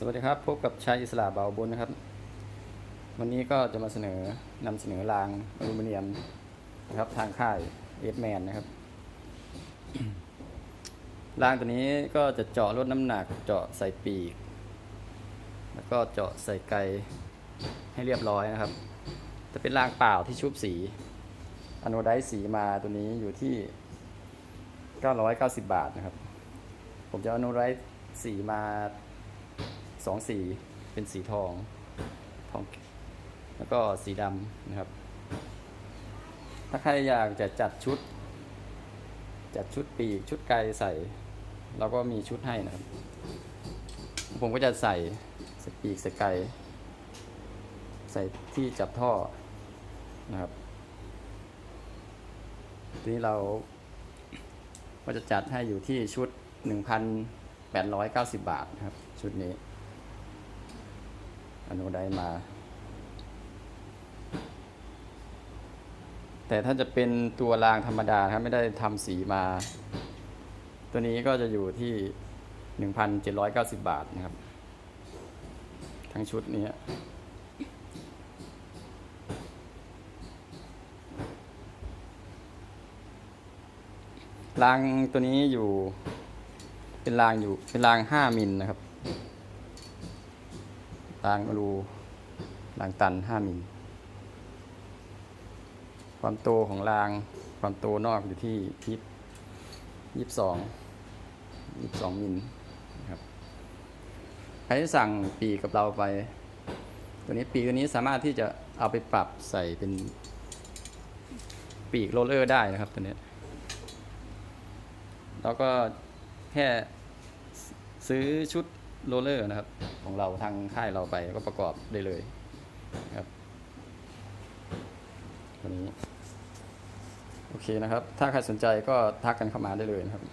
สวัสดีครับ พบกับชายอิสระเบาบุญนะครับ วันนี้ก็จะมาเสนอนำเสนอรางอลูมิเนียมนะครับทางค่ายเอสแมนนะครับรางตัวนี้ก็จะเจาะลดน้ำหนักเจาะใส่ปีก แล้วก็เจาะใส่ไกให้เรียบร้อยนะครับ จะเป็นรางเปล่าที่ชุบสีอโนไดสีมาตัวนี้อยู่ที่ 990 บาทนะครับ ผมจะอโนไดสีมา สองสีเป็นสีทองทอง แล้วก็สีดำนะครับ ถ้าใครอยากจะจัดชุด จัดชุดปีกชุดไกใส่ เราก็มีชุดให้นะครับ ผมก็จะใส่ใส่ปีกใส่ไกใส่ที่จับท่อนะครับทีนี้เราก็จะจัดให้อยู่ที่ชุด 1,890 บาทนะครับ ชุดนี้ อนุได้มา แต่ถ้าจะเป็นตัวรางธรรมดาครับไม่ได้ทำสีมา ตัวนี้ก็จะอยู่ที่ 1,790 บาทนะครับ ทั้งชุดนี้รางตัวนี้อยู่เป็นรางอยู่เป็นราง5มิลนะครับ รางอลูรางตัน 5มิลความโตของรางความโตนอกอยู่ที่ยี่ยี่สิบสองยี่สิบสองมิลนะครับใครที่สั่งปีกับเราไป ตัวนี้ปีกตัวนี้สามารถที่จะเอาไปปรับใส่เป็นปีกโรลเลอร์ได้นะครับตัวนี้ แล้วก็แค่ซื้อชุด โรลเลอร์นะครับ ของเราทางค่ายเราไปก็ประกอบได้เลยครับตัวนี้ โอเคนะครับ ถ้าใครสนใจก็ทักกันเข้ามาได้เลยนะครับ